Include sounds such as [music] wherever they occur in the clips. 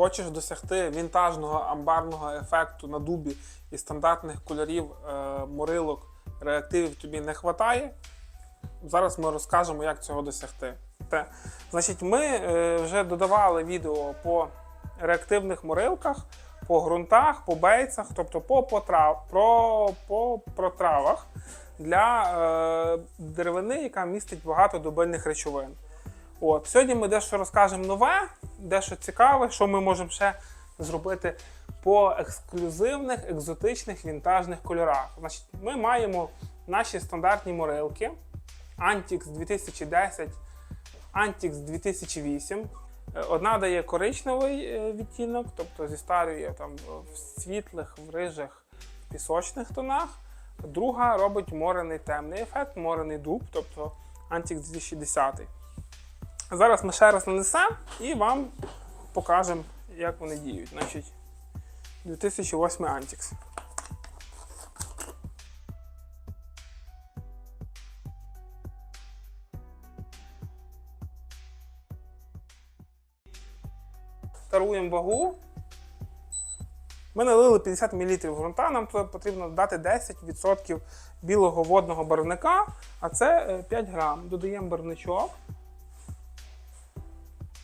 Хочеш досягти вінтажного амбарного ефекту на дубі і стандартних кольорів е, морилок, реактивів тобі не вистачає. Зараз ми розкажемо, як цього досягти. Те. Значить, ми е, вже додавали відео по реактивних морилках, по ґрунтах, по бейцах, тобто по, потрав, про, по протравах для е, деревини, яка містить багато дубильних речовин. От. Сьогодні ми дещо розкажемо нове, дещо цікаве, що ми можемо ще зробити по ексклюзивних, екзотичних, вінтажних кольорах. Значить, ми маємо наші стандартні морилки Antix 2010, Antix 2008. Е, Одна дає коричневий е, відтінок, тобто зістарює там в світлих, в рижих, в пісочних тонах. Друга робить морений темний ефект, морений дуб, тобто Antix 2010. Зараз ми ще раз нанесемо і вам покажемо, як вони діють. Значить, 2008 Antix. Таруємо вагу. Ми налили 50 мл ґрунта, нам потрібно дати 10% білого водного барвника, а це е, 5 грам. Додаємо барвничок.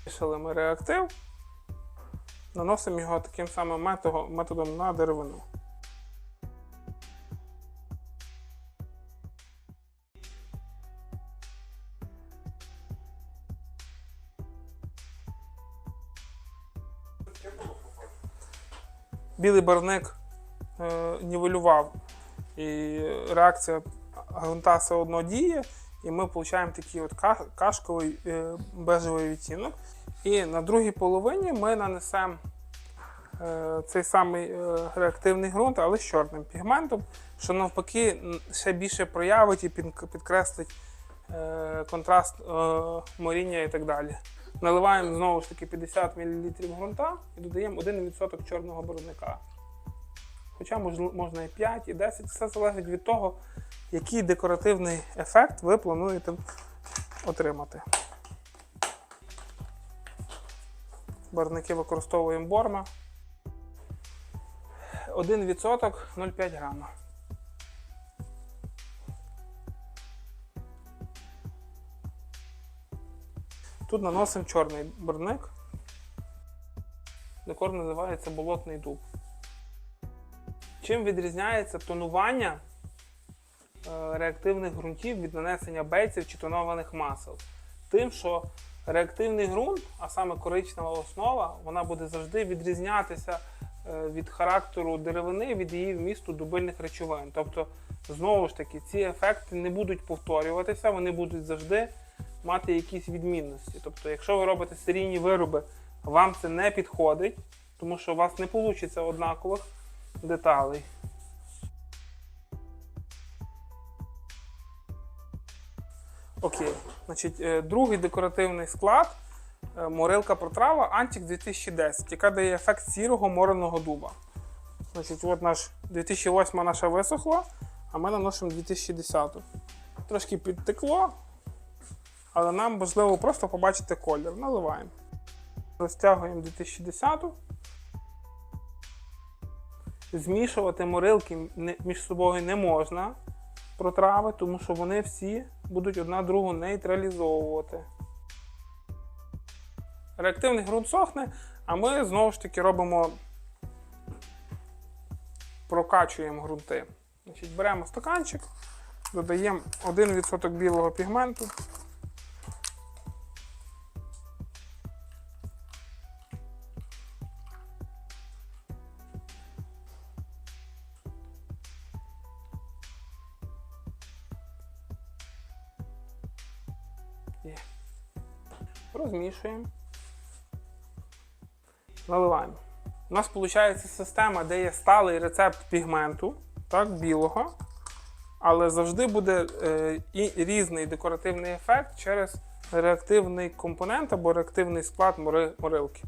Вирішили ми реактив. Наносимо його таким самим методом, на деревину. Білий барвник е, нівелював, і реакція ґрунта все одно діє, і ми отримуємо такий от кашковий е, бежевий відтінок. І на другій половині ми нанесемо е, цей самий е, реактивний ґрунт, але з чорним пігментом, що навпаки ще більше проявить і підкреслить е, контраст моріння і так далі. Наливаємо знову ж таки 50 мл ґрунта і додаємо 1% чорного барвника. Хоча можна і 5, і 10, все залежить від того, який декоративний ефект ви плануєте отримати. Барвники використовуємо борма. 1% 0,5 грама. Тут наносимо чорний барвник. Декор називається болотний дуб. Чим відрізняється тонування е, реактивних ґрунтів від нанесення бейців чи тонованих масел? Тим, що реактивний ґрунт, а саме коричнева основа, вона буде завжди відрізнятися е, від характеру деревини, від її вмісту дубильних речовин. Тобто, знову ж таки, ці ефекти не будуть повторюватися, вони будуть завжди мати якісь відмінності. Тобто, якщо ви робите серійні вироби, вам це не підходить, тому що у вас не вийде однакових деталей. Окей. Значить, е, другий декоративний склад е, морилка протрава Antix 2010, яка дає ефект сірого мореного дуба. Значить, от наш 2008 наша висохла, а ми наносимо 2010. Трошки підтекло, але нам важливо просто побачити колір. Наливаємо. Розтягуємо 2010. Змішувати морилки між собою не можна про трави, тому що вони всі будуть одна другу нейтралізовувати. Реактивний ґрунт сохне, а ми знову ж таки робимо, прокачуємо ґрунти. Значить, беремо стаканчик, додаємо 1% білого пігменту. Є. Розмішуємо. Наливаємо. У нас виходить система, де є сталий рецепт пігменту, так, білого, але завжди буде е, і різний декоративний ефект через реактивний компонент або реактивний склад мори- морилки.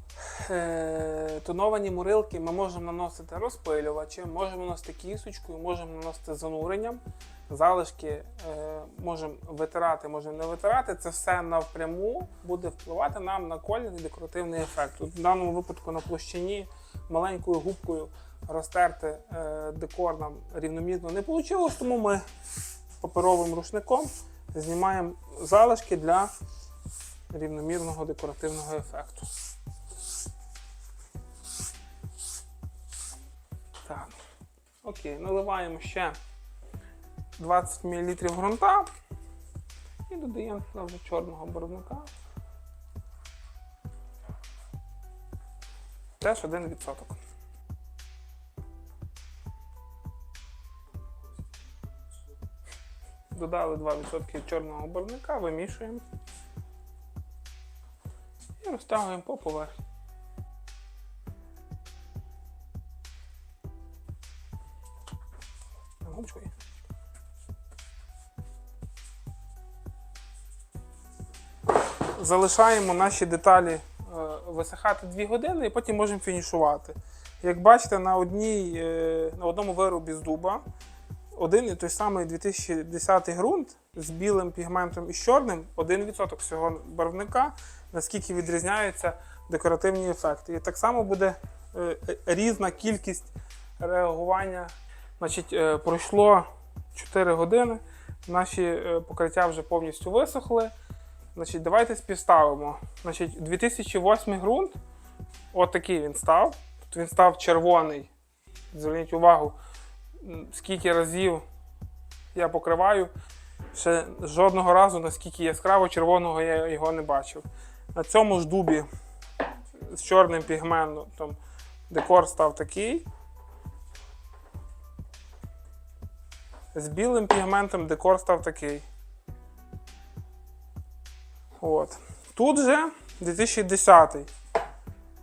Е, тоновані морилки ми можемо наносити розпилювачем, можемо наносити кісочкою, можемо наносити зануренням. Залишки е, можемо витирати, можемо не витирати. Це все напряму буде впливати нам на колір декоративний ефект. От в даному випадку на площині маленькою губкою розтерти е, декор нам рівномірно не вийшло, тому ми паперовим рушником знімаємо залишки для рівномірного декоративного ефекту. Так. Окей, наливаємо ще 20 мл ґрунта і додаємо вже чорного барвника. Теж 1%. Додали 2% чорного барвника, вимішуємо і розтягуємо по поверхні. Залишаємо наші деталі е, висихати 2 години і потім можемо фінішувати. Як бачите, на, одній, е, на одному виробі з дуба один і той самий 2010 ґрунт з білим пігментом і з чорним, 1% всього барвника, наскільки відрізняються декоративні ефекти. І так само буде е, різна кількість реагування. Значить, е, пройшло 4 години, наші е, покриття вже повністю висохли. Значить, давайте співставимо. Значить, 2008 ґрунт, от такий він став. Він став червоний. Зверніть увагу, скільки разів я покриваю. Ще жодного разу, наскільки яскраво червоного я його не бачив. На цьому ж дубі з чорним пігментом декор став такий. З білим пігментом декор став такий. От. Тут же 2010.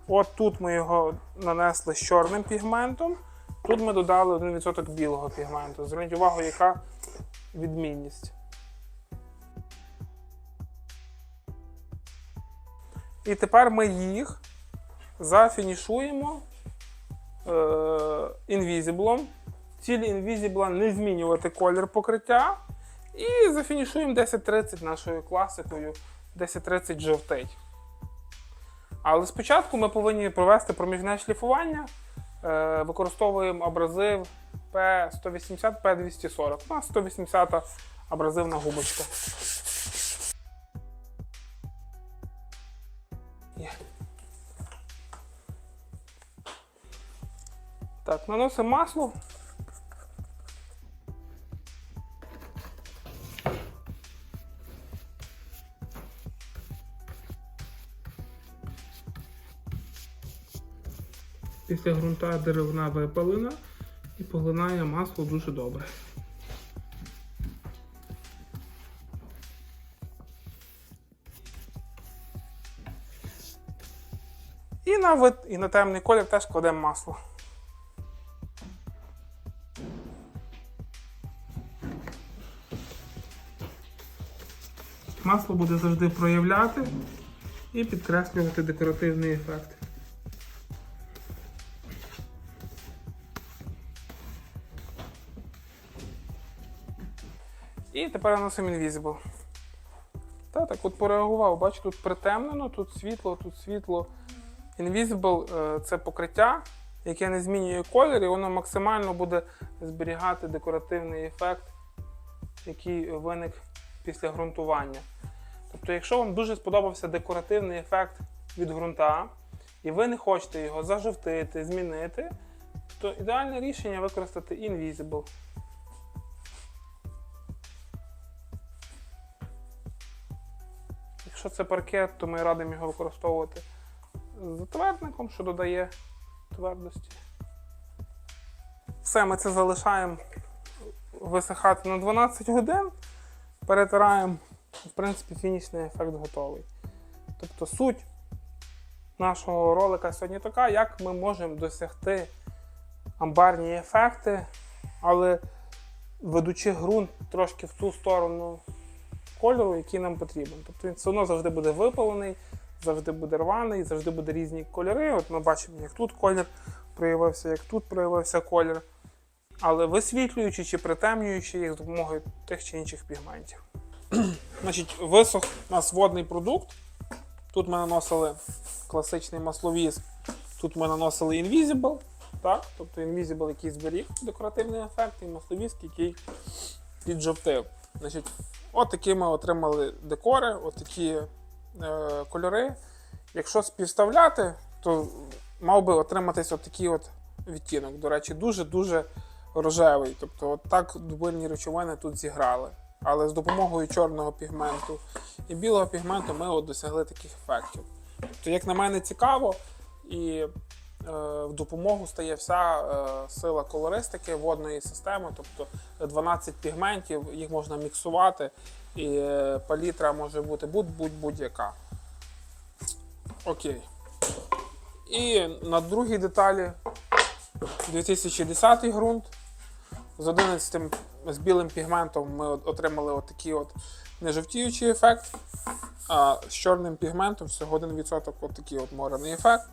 От тут ми його нанесли з чорним пігментом. Тут ми додали 1% білого пігменту. Зверніть увагу, яка відмінність. І тепер ми їх зафінішуємо е, інвізіблом. Ціль інвізібла не змінювати колір покриття. І зафінішуємо 10.30 нашою класикою. 10.30 жовтить. Але спочатку ми повинні провести проміжне шліфування. Е, використовуємо абразив P180, P240. У нас 180 абразивна губочка. Так, наносимо масло. Після ґрунта деревна випалена і поглинає масло дуже добре. І на вид, і на темний колір теж кладемо масло. Масло буде завжди проявляти і підкреслювати декоративний ефект. І тепер наносимо Invisible. Та, так от пореагував. Бачу, тут притемнено, тут світло, тут світло. Invisible е, це покриття, яке не змінює колір, і воно максимально буде зберігати декоративний ефект, який виник після ґрунтування. Тобто, якщо вам дуже сподобався декоративний ефект від ґрунта, і ви не хочете його зажовтити, змінити, то ідеальне рішення використати Invisible. Якщо це паркет, то ми радимо його використовувати з затвердником, що додає твердості. Все, ми це залишаємо висихати на 12 годин, перетираємо, в принципі, фінішний ефект готовий. Тобто суть нашого ролика сьогодні така, як ми можемо досягти амбарні ефекти, але ведучи ґрунт трошки в ту сторону кольору, який нам потрібен. Тобто він все одно завжди буде випалений, завжди буде рваний, завжди буде різні кольори. От ми бачимо, як тут колір проявився, як тут проявився колір. Але висвітлюючи чи притемнюючи їх з допомогою тих чи інших пігментів. [clears throat] Значить, висох у нас водний продукт. Тут ми наносили класичний масловіз, тут ми наносили Invisible, так? тобто Invisible, який зберіг декоративний ефект, і масловіз, який [clears throat] піджовтив. Значить, от такі ми отримали декори, от такі е, кольори. Якщо співставляти, то мав би отриматись от такий от відтінок. До речі, дуже-дуже рожевий. Тобто, от так дубильні речовини тут зіграли. Але з допомогою чорного пігменту і білого пігменту ми от досягли таких ефектів. Тобто, як на мене, цікаво, і в допомогу стає вся е, сила колористики водної системи, тобто 12 пігментів, їх можна міксувати, і е, палітра може бути будь-будь будь-яка. Окей. І на другій деталі 2010 ґрунт. З 11 з білим пігментом ми отримали от такий от нежовтіючий ефект, а з чорним пігментом всього 1% от такий от морений ефект.